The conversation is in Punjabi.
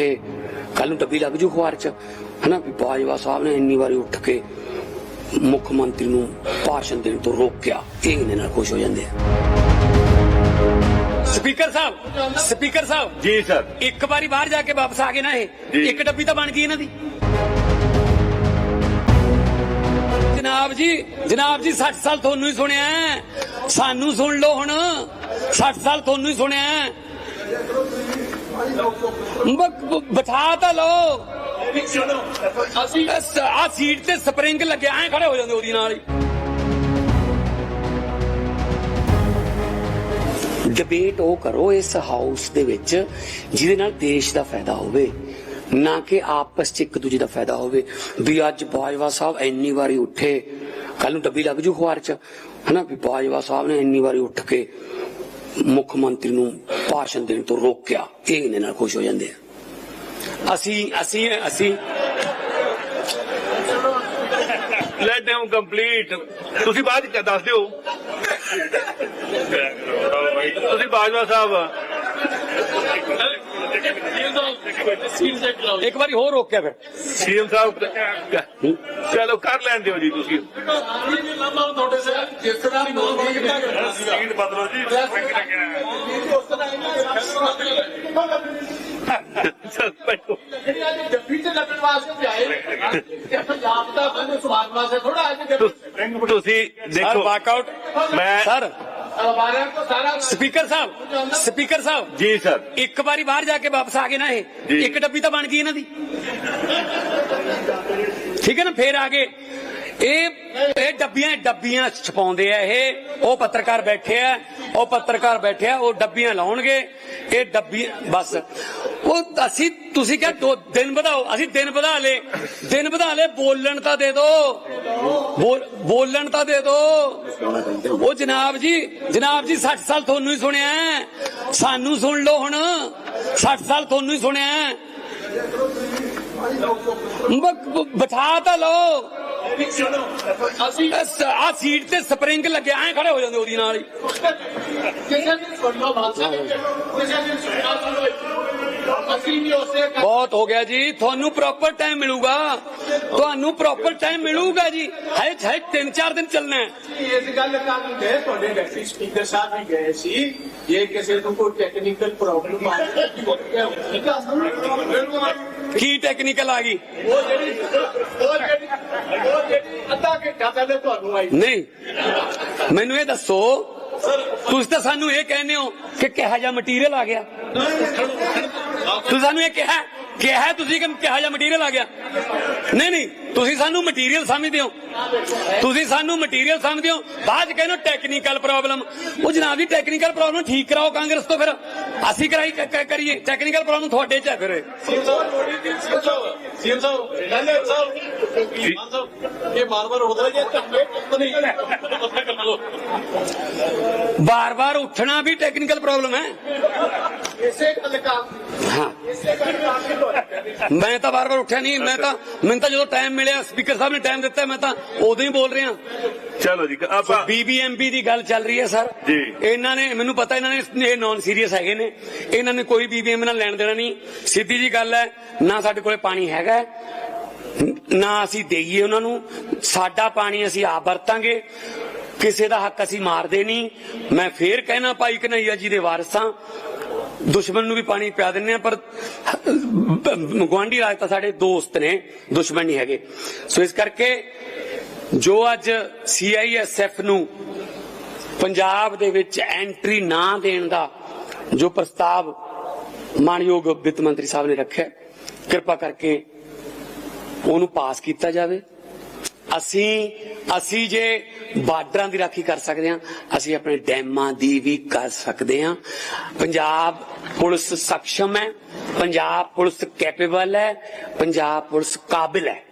ਤੇ ਕੱਲ ਨੂੰ ਡੱਬੀ ਲੱਗ ਜੂ ਅਖਬਾਰ ਚ। ਹਨਾ ਵੀ ਬਾਜਵਾ ਸਾਹਿਬ ਨੇ ਇੰਨੀ ਵਾਰੀ ਉੱਠ ਕੇ ਮੁੱਖ ਮੰਤਰੀ ਨੂੰ ਭਾਸ਼ਣ ਦੇਣ ਤੋਂ ਰੋਕਿਆ। ਇਹ ਇਹਨੇ ਨਾਲ ਖੁਸ਼ ਹੋ ਜਾਂਦੇ ਆ। ਸਪੀਕਰ ਸਾਹਿਬ ਸਪੀਕਰ ਸਾਹਿਬ। ਜੀ ਸਰ। ਇੱਕ ਵਾਰੀ ਬਾਹਰ ਜਾ ਕੇ ਵਾਪਸ ਆ ਗਏ ਨਾ ਇਹ। ਇੱਕ ਡੱਬੀ ਤਾਂ ਬਣ ਗਈ ਇਹਨਾਂ ਦੀ। ਜਨਾਬ ਜੀ ਜਨਾਬ ਜੀ 60 ਸਾਲ ਤੁਹਾਨੂੰ ਹੀ ਸੁਣਿਆ। ਸਾਨੂੰ ਸੁਣ ਲਓ ਹੁਣ। 60 ਸਾਲ ਤੁਹਾਨੂੰ ਹੀ ਸੁਣਿਆ ਬਿਠਾ ਤਾਂ ਲਓ। ਅਸੀਂ ਆ ਸੀਟ ਤੇ ਸਪਰਿੰਗ ਲੱਗਿਆ ਐ ਖੜੇ ਹੋ ਜਾਂਦੇ ਉਹਦੀ ਨਾਲ ਹੀ। ਡਿਬੇਟ ਉਹ ਕਰੋ ਇਸ ਹਾਊਸ ਦੇ ਵਿੱਚ ਜਿਹਦੇ ਨਾਲ ਦੇਸ਼ ਦਾ ਫਾਇਦਾ ਹੋਵੇ ਨਾ ਕਿ ਆਪਸ ਚ ਇੱਕ ਦੂਜੇ ਦਾ ਫਾਇਦਾ ਹੋਵੇ। ਵੀ ਅੱਜ ਬਾਜਵਾ ਸਾਹਿਬ ਇੰਨੀ ਵਾਰੀ ਉੱਠੇ ਕੱਲ ਨੂੰ ਡੱਬੀ ਲੱਗ ਜੂ ਅਖਬਾਰ ਚ। ਹਨਾ ਵੀ ਬਾਜਵਾ ਸਾਹਿਬ ਨੇ ਇੰਨੀ ਵਾਰੀ ਉੱਠ ਕੇ ਮੁੱਖ ਮੰਤਰੀ ਨੂੰ ਭਾਸ਼ਣ ਦੇਣ ਤੋਂ ਰੋਕਿਆ ਇਹ ਇਹਨੇ ਨਾਲ ਖੁਸ਼ ਹੋ ਜਾਂਦੇ ਆ। ਅਸੀਂ ਅਸੀਂ ਅਸੀਂ ਲੈਟ ਡਾਊਨ ਕੰਪਲੀਟ ਤੁਸੀਂ ਬਾਅਦ ਚ ਦੱਸ ਦਿਓ। ਤੁਸੀਂ ਬਾਜਵਾ ਸਾਹਿਬ। ਇੱਕ ਵਾਰੀ ਹੋਰ ਰੋਕਿਆ ਫਿਰ। ਸੀਐਮ ਸਾਹਿਬ ਚਲੋ ਕਰ ਲੈਣ ਦਿਓ ਜੀ ਤੁਸੀਂ। ਸੀਟ ਬਦਲੋ ਜੀ ਸਰ ਬੈਠੋ ਤੁ- ਤੁਸੀਂ ਦੇਖੋ ਵਾਕਆਊਟ ਮੈਂ ਸਰ ਸਪੀਕਰ ਸਾਹਿਬ ਸਪੀਕਰ ਸਾਹਿਬ। ਜੀ ਸਰ। ਇੱਕ ਵਾਰੀ ਬਾਹਰ ਜਾ ਕੇ ਵਾਪਸ ਆ ਗਏ ਨਾ ਇਹ। ਜੀ। ਇੱਕ ਡੱਬੀ ਤਾਂ ਬਣ ਗਈ ਇਹਨਾਂ ਦੀ। ਠੀਕ ਹੈ ਨਾ ਫੇਰ ਆ ਗਏ। ਇਹ ਇਹ ਡੱਬੀਆਂ ਡੱਬੀਆਂ ਛਪਾਉਂਦੇ ਆ ਇਹ। ਉਹ ਪੱਤਰਕਾਰ ਬੈਠੇ ਆ, ਉਹ ਪੱਤਰਕਾਰ ਬੈਠੇ ਆ, ਉਹ ਡੱਬੀਆਂ ਲਾਉਣਗੇ। ਇਹ ਡੱਬੀ ਬਸ। ਉਹ ਅਸੀਂ ਤੁਸੀਂ ਕਿਹਾ ਦੋ ਦਿਨ ਵਧਾਓ, ਅਸੀਂ ਦਿਨ ਵਧਾ ਲੇ ਦਿਨ ਵਧਾ ਲੇ ਬੋਲਣ ਤਾਂ ਦੇ ਦਿਓ ਬੋਲਣ ਤਾਂ ਦੇ ਦਿਓ ਉਹ ਜਨਾਬ ਜੀ ਜਨਾਬ ਜੀ 60 ਸਾਲ ਤੁਹਾਨੂੰ ਹੀ ਸੁਣਿਆ ਸਾਨੂੰ ਸੁਣ ਲਓ ਹੁਣ। 60 ਸਾਲ ਤੁਹਾਨੂੰ ਹੀ ਸੁਣਿਆ ਹੈ। ਬਿਠਾ ਤਾਂ ਲਓ। ਆ ਸੀਟ ਤੇ ਸਪਰਿੰਗ ਲੱਗਿਆ ਐ ਖੜੇ ਹੋ ਜਾਂਦੇ ਉਹਦੀ ਨਾਲ ਹੀ। ਬਹੁਤ ਹੋ ਗਿਆ ਜੀ ਤੁਹਾਨੂੰ ਪ੍ਰੋਪਰ ਟਾਈਮ ਮਿਲੂਗਾ। ਤੁਹਾਨੂੰ ਪ੍ਰੋਪਰ ਟਾਈਮ ਮਿਲੂਗਾ ਜੀ। ਹੈ ਹੈ ਤਿੰਨ ਚਾਰ ਦਿਨ ਚੱਲਣਾ ਇਸ ਗੱਲ ਕਰਨ ਗਏ ਤੁਹਾਡੇ ਡਿਪਟੀ ਸਪੀਕਰ ਸਾਹਿਬ ਵੀ ਗਏ ਸੀ। ਇਹ ਕਿਸੇ ਨੂੰ ਕੋਈ ਟੈਕਨੀਕਲ ਪ੍ਰੋਬਲਮ ਆ ਗਈ ਕੀ ਟੈਕਨੀਕਲ ਆ ਗਈ? ਉਹ ਜਿਹੜੀ ਉਹ ਜਿਹੜੀ ਉਹ ਜਿਹੜੀ ਅੱਧਾ ਘੰਟਾ ਪਹਿਲੇ ਤੁਹਾਨੂੰ ਆਈ। ਨਹੀਂ। ਮੈਨੂੰ ਇਹ ਦੱਸੋ ਤੁਸੀਂ ਤਾਂ ਸਾਨੂੰ ਇਹ ਕਹਿੰਦੇ ਹੋ ਕਿ ਕਿਹਾ ਜਿਹਾ ਮਟੀਰੀਅਲ ਆ ਗਿਆ। ਤੁਸੀਂ ਸਾਨੂੰ ਇਹ ਕਿਹਾ? ਕਿਹਾ ਤੁਸੀਂ ਕਿ ਕਿਹਾ ਜਿਹਾ ਮਟੀਰੀਅਲ ਆ ਗਿਆ? ਨਹੀਂ ਨਹੀਂ ਤੁਸੀਂ ਸਾਨੂੰ ਮਟੀਰੀਅਲ ਸਮਝਦੇ ਹੋ। ਤੁਸੀਂ ਸਾਨੂੰ ਮਟੀਰੀਅਲ ਸਮਝਦੇ ਹੋ। ਬਾਅਦ ਚ ਕਹਿੰਦੇ ਟੈਕਨੀਕਲ ਪ੍ਰੋਬਲਮ ਉਹ ਜਨਾਬ ਜੀ ਟੈਕਨੀਕਲ ਪ੍ਰੋਬਲਮ ਠੀਕ ਕਰਾਓ ਕਾਂਗਰਸ ਤੋਂ ਫਿਰ। ਅਸੀਂ ਕਰਾਈ ਕਰੀਏ। ਟੈਕਨੀਕਲ ਪ੍ਰੋਬਲਮ ਤੁਹਾਡੇ ਚ ਹੈ ਫਿਰ। ਇਹ। ਸੀਐਮ ਸਾਹਿਬ ਸੀਐਮ ਸਾਹਿਬ ਲੈਂਦੇ ਸਾਹਿਬ ਇਹ ਬਾਰ ਬਾਰ ਹੋਦਾ ਜੇ ਧੱਕੇ ਨਹੀਂ ਕਰ ਲੋ ਬਾਰ-ਬਾਰ ਉੱਠਣਾ ਵੀ ਟੈਕਨੀਕਲ ਪ੍ਰੋਬਲਮ ਹੈ। ਇਸੇ ਗੱਲ ਦਾ ਹਾਂ। ਇਸੇ ਗੱਲ ਦਾ ਮੈਂ ਤਾਂ ਬਾਰ-ਬਾਰ ਉੱਠਿਆ ਨਹੀਂ ਮੈਂ ਤਾਂ ਮੈਨੂੰ ਤਾਂ ਜਦੋਂ ਟਾਈਮ ਮਿਲਿਆ ਸਪੀਕਰ ਸਾਹਿਬ ਨੇ ਟਾਈਮ ਦਿੱਤਾ ਮੈਂ ਤਾਂ ਉਦੋਂ ਹੀ ਬੋਲ ਰਿਹਾ। ਚਲੋ ਜੀ ਆਪਾਂ ਬੀਬੀਐਮਪੀ ਦੀ ਗੱਲ ਚੱਲ ਰਹੀ ਹੈ ਸਰ। ਜੀ। ਇਹਨਾਂ ਨੇ ਮੈਨੂੰ ਪਤਾ ਇਹਨਾਂ ਨੇ ਇਹ ਨਾਨ ਸੀਰੀਅਸ ਹੈਗੇ ਨੇ। ਇਹਨਾਂ ਨੇ ਕੋਈ ਬੀਬੀਐਮ ਨਾਲ ਲੈਣ ਦੇਣਾ ਨਹੀਂ। ਸਿੱਧੀ ਜੀ ਗੱਲ ਹੈ ਨਾ ਸਾਡੇ ਕੋਲੇ ਪਾਣੀ ਹੈਗਾ ਨਾ ਅਸੀਂ ਦੇਈਏ ਉਹਨਾਂ ਨੂੰ। ਸਾਡਾ ਪਾਣੀ ਅਸੀਂ ਆਪ ਵਰਤਾਂਗੇ। ਕਿਸੇ ਦਾ ਹੱਕ ਅਸੀਂ ਮਾਰਦੇ ਨਹੀਂ। ਮੈਂ ਫੇਰ ਕਹਿਣਾ ਭਾਈ ਕਨਈਆ ਜੀ ਦੇ ਵਾਰਸਾਂ, ਦੁਸ਼ਮਣ ਨੂੰ ਵੀ ਪਾਣੀ ਪਿਆ ਦਿੰਨੇ ਆ ਪਰ ਗਵਾਂਢੀ ਰਾਜ ਤਾਂ ਸਾਡੇ ਦੋਸਤ ਨੇ, ਦੁਸ਼ਮਣ ਨਹੀਂ ਹੈਗੇ। ਸੋ ਇਸ ਕਰਕੇ ਜੋ ਅੱਜ ਸੀਆਈਐਸਐਫ ਨੂੰ ਪੰਜਾਬ ਦੇ ਵਿੱਚ ਐਂਟਰੀ ਨਾ ਦੇਣ ਦਾ ਜੋ ਪ੍ਰਸਤਾਵ ਮਾਨਯੋਗ ਵਿੱਤ ਮੰਤਰੀ ਸਾਹਿਬ ਨੇ ਰੱਖਿਆ, ਕਿਰਪਾ ਕਰਕੇ ਉਹਨੂੰ ਪਾਸ ਕੀਤਾ ਜਾਵੇ। ਅਸੀਂ ਅਸੀਂ ਜੇ ਬਾਰਡਰਾਂ ਦੀ ਰਾਖੀ ਕਰ ਸਕਦੇ ਹਾਂ, ਅਸੀਂ ਆਪਣੇ ਡੈਮਾਂ ਦੀ ਵੀ ਕਰ ਸਕਦੇ ਹਾਂ। ਪੰਜਾਬ ਪੁਲਿਸ ਸક્ષਮ ਹੈ, ਪੰਜਾਬ ਪੁਲਿਸ ਕੈਪੇਬਲ ਹੈ, ਪੰਜਾਬ ਪੁਲਿਸ ਕਾਬਿਲ ਹੈ।